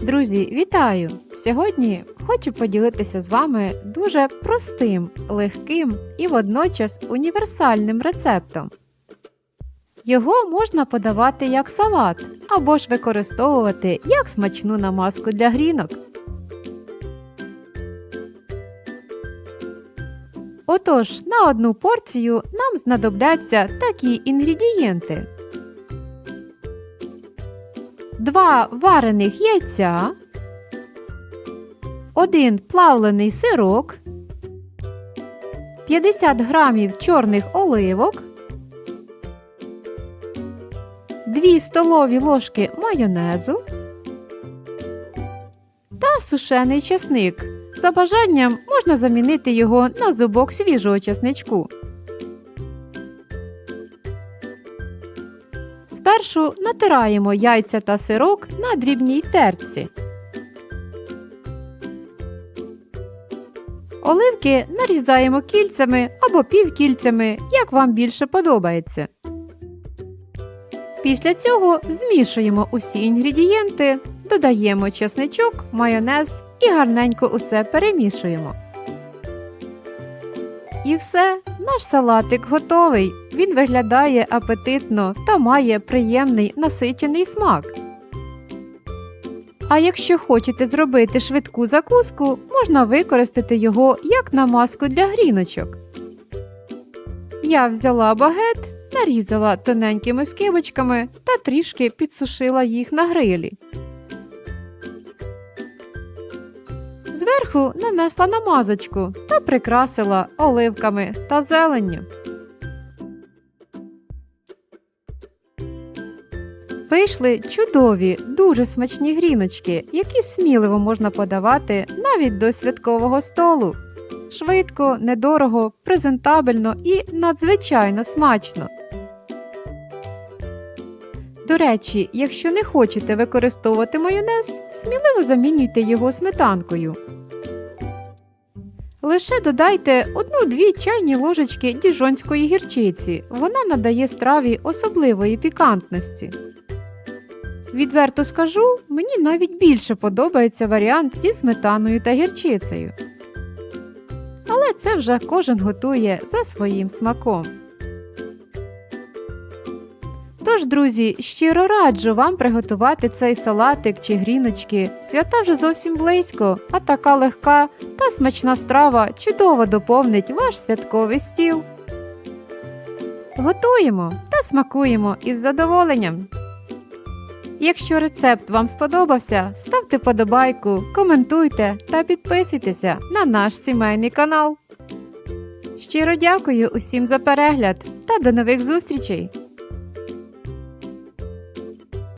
Друзі, вітаю! Сьогодні хочу поділитися з вами дуже простим, легким і водночас універсальним рецептом. Його можна подавати як салат або ж використовувати як смачну намазку для грінок. Отож, на одну порцію нам знадобляться такі інгредієнти: 2 варених яйця, 1 плавлений сирок, 50 грамів чорних оливок, 2 столові ложки майонезу та сушений чесник. За бажанням можна замінити його на зубок свіжого чесничку. Спершу натираємо яйця та сирок на дрібній терці. Оливки нарізаємо кільцями або півкільцями, як вам більше подобається. Після цього змішуємо усі інгредієнти, додаємо чесничок, майонез і гарненько усе перемішуємо. І все, наш салатик готовий. Він виглядає апетитно та має приємний насичений смак. А якщо хочете зробити швидку закуску, можна використати його як намазку для гріночок. Я взяла багет, нарізала тоненькими скибочками та трішки підсушила їх на грилі. Зверху нанесла намазочку та прикрасила оливками та зеленню. Вийшли чудові, дуже смачні гріночки, які сміливо можна подавати навіть до святкового столу. Швидко, недорого, презентабельно і надзвичайно смачно. До речі, якщо не хочете використовувати майонез, сміливо замінюйте його сметанкою. Лише додайте 1-2 чайні ложечки діжонської гірчиці. Вона надає страві особливої пікантності. Відверто скажу, мені навіть більше подобається варіант зі сметаною та гірчицею. Але це вже кожен готує за своїм смаком. Тож, друзі, щиро раджу вам приготувати цей салатик чи гріночки. Свята вже зовсім близько, а така легка та смачна страва чудово доповнить ваш святковий стіл. Готуємо та смакуємо із задоволенням. Якщо рецепт вам сподобався, ставте подобайку, коментуйте та підписуйтеся на наш сімейний канал. Щиро дякую усім за перегляд та до нових зустрічей!